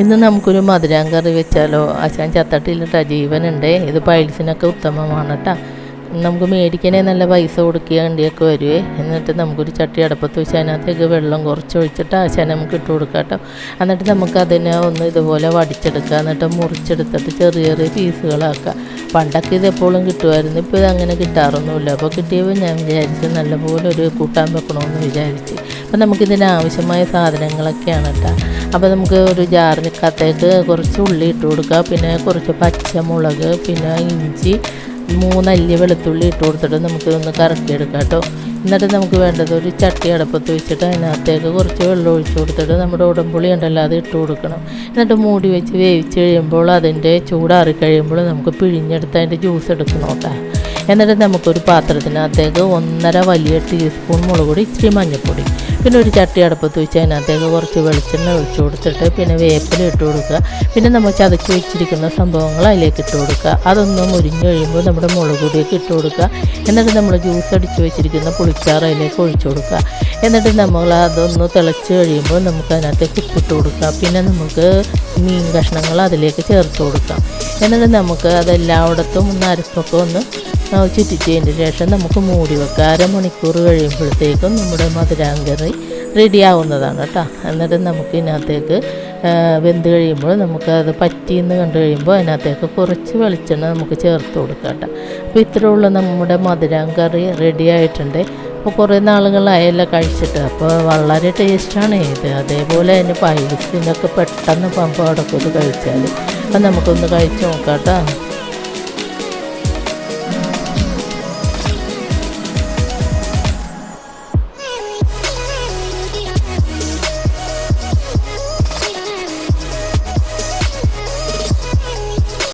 ഇന്ന് നമുക്കൊരു മധുരം കറി വെച്ചാലോ? ആശാൻ ചത്തട്ടിയിലിട്ട ജീവനുണ്ടേ. ഇത് പൈൽസിനൊക്കെ ഉത്തമമാണ് കേട്ടോ നമുക്ക് മേടിക്കണേ നല്ല പൈസ കൊടുക്കുക വണ്ടിയൊക്കെ വരുവേ. എന്നിട്ട് നമുക്കൊരു ചട്ടി അടപ്പത്ത് വെച്ച് അതിനകത്തേക്ക് വെള്ളം കുറച്ച് ഒഴിച്ചിട്ട് ആശാൻ നമുക്ക് ഇട്ട് കൊടുക്കാം കേട്ടോ എന്നിട്ട് നമുക്ക് അതിനെ ഒന്ന് ഇതുപോലെ വടിച്ചെടുക്കുക എന്നിട്ട് മുറിച്ചെടുത്തിട്ട് ചെറിയ ചെറിയ പീസുകളാക്കുക പണ്ടൊക്കെ ഇത് എപ്പോഴും കിട്ടുമായിരുന്നു. ഇപ്പോൾ ഇത് അങ്ങനെ കിട്ടാറൊന്നുമില്ല. അപ്പോൾ കിട്ടിയപ്പോൾ ഞാൻ വിചാരിച്ചു നല്ലപോലെ ഒരു കൂട്ടാൻ വെക്കണമെന്ന് വിചാരിച്ച്. അപ്പോൾ നമുക്കിതിന് ആവശ്യമായ സാധനങ്ങളൊക്കെയാണ് കേട്ടോ അപ്പോൾ നമുക്ക് ഒരു ജാറിനകത്തേക്ക് കുറച്ച് ഉള്ളി ഇട്ട് കൊടുക്കുക. പിന്നെ കുറച്ച് പച്ചമുളക് പിന്നെ ഇഞ്ചി മൂന്നല്ലി വെളുത്തുള്ളി ഇട്ട് കൊടുത്തിട്ട് നമുക്കിതൊന്ന് കറക്കിയെടുക്കാം കേട്ടോ. എന്നിട്ട് നമുക്ക് വേണ്ടത് ഒരു ചട്ടി അടപ്പത്ത് വെച്ചിട്ട് അതിനകത്തേക്ക് കുറച്ച് വെള്ളം ഒഴിച്ചു കൊടുത്തിട്ട് നമ്മുടെ ഉടമ്പുളി ഉണ്ടല്ലോ അത് ഇട്ട് കൊടുക്കണം. എന്നിട്ട് മൂടി വെച്ച് വേവിച്ച് കഴിയുമ്പോൾ അതിന്റെ ചൂടാറി കഴിയുമ്പോൾ നമുക്ക് പിഴിഞ്ഞെടുത്ത് അതിന്റെ ജ്യൂസ് എടുക്കണം കേട്ടോ. എന്നിട്ട് നമുക്കൊരു പാത്രത്തിനകത്തേക്ക് ഒന്നര വലിയ ടീസ്പൂൺ മുളക് പൊടി ഇച്ചിരി മഞ്ഞൾപ്പൊടി. പിന്നെ ഒരു ചട്ടി അടുപ്പത്ത് വെച്ച് അതിനകത്തേക്ക് കുറച്ച് വെളിച്ചെണ്ണ ഒഴിച്ച് കൊടുത്തിട്ട് പിന്നെ വേപ്പില ഇട്ട് കൊടുക്കുക. പിന്നെ നമ്മൾ ചതച്ച് വെച്ചിരിക്കുന്ന സംഭവങ്ങൾ അതിലേക്ക് ഇട്ട് കൊടുക്കുക. അതൊന്ന് മുരിഞ്ഞ് കഴിയുമ്പോൾ നമ്മുടെ മുളക് പൊടിയൊക്കെ ഇട്ട് കൊടുക്കുക. എന്നിട്ട് നമ്മൾ ജ്യൂസ് അടിച്ച് വെച്ചിരിക്കുന്ന പുളിച്ചാറ് അതിലേക്ക് ഒഴിച്ചു കൊടുക്കുക. എന്നിട്ട് നമ്മൾ അതൊന്ന് തിളച്ച് കഴിയുമ്പോൾ നമുക്ക് അതിനകത്തേക്ക് ഉപ്പിട്ട് കൊടുക്കുക. പിന്നെ നമുക്ക് മീൻ കഷ്ണങ്ങൾ അതിലേക്ക് ചേർത്ത് കൊടുക്കാം എന്നിട്ട് നമുക്ക് അതെല്ലായിടത്തും ഒന്ന് അരപ്പൊക്കെ ഒന്ന് ആ, ചുറ്റിച്ചതിന് ശേഷം നമുക്ക് മൂടി വെക്കുക അരമണിക്കൂർ കഴിയുമ്പോഴത്തേക്കും നമ്മുടെ മധുരാങ്കറി റെഡി ആവുന്നതാണ് കേട്ടോ എന്നിട്ട് നമുക്ക് ഇതിനകത്തേക്ക് വെന്ത് കഴിയുമ്പോൾ നമുക്ക് അത് പറ്റിയെന്ന് കണ്ടു കഴിയുമ്പോൾ അതിനകത്തേക്ക് കുറച്ച് വെളിച്ചെണ്ണ നമുക്ക് ചേർത്ത് കൊടുക്കാം കേട്ടോ അപ്പോൾ ഇത്രയുള്ള നമ്മുടെ മധുരാങ്കറി റെഡി ആയിട്ടുണ്ട് അപ്പോൾ കുറേ നാളുകളായല്ലോ കഴിച്ചിട്ട് അപ്പോൾ വളരെ ടേസ്റ്റാണ് ഇത് അതേപോലെ തന്നെ പൈൽസിനൊക്കെ പെട്ടെന്ന് പമ്പ് അടക്കം ഇത് കഴിച്ചാൽ അപ്പം നമുക്കൊന്ന് കഴിച്ച് നോക്കാം കേട്ടോ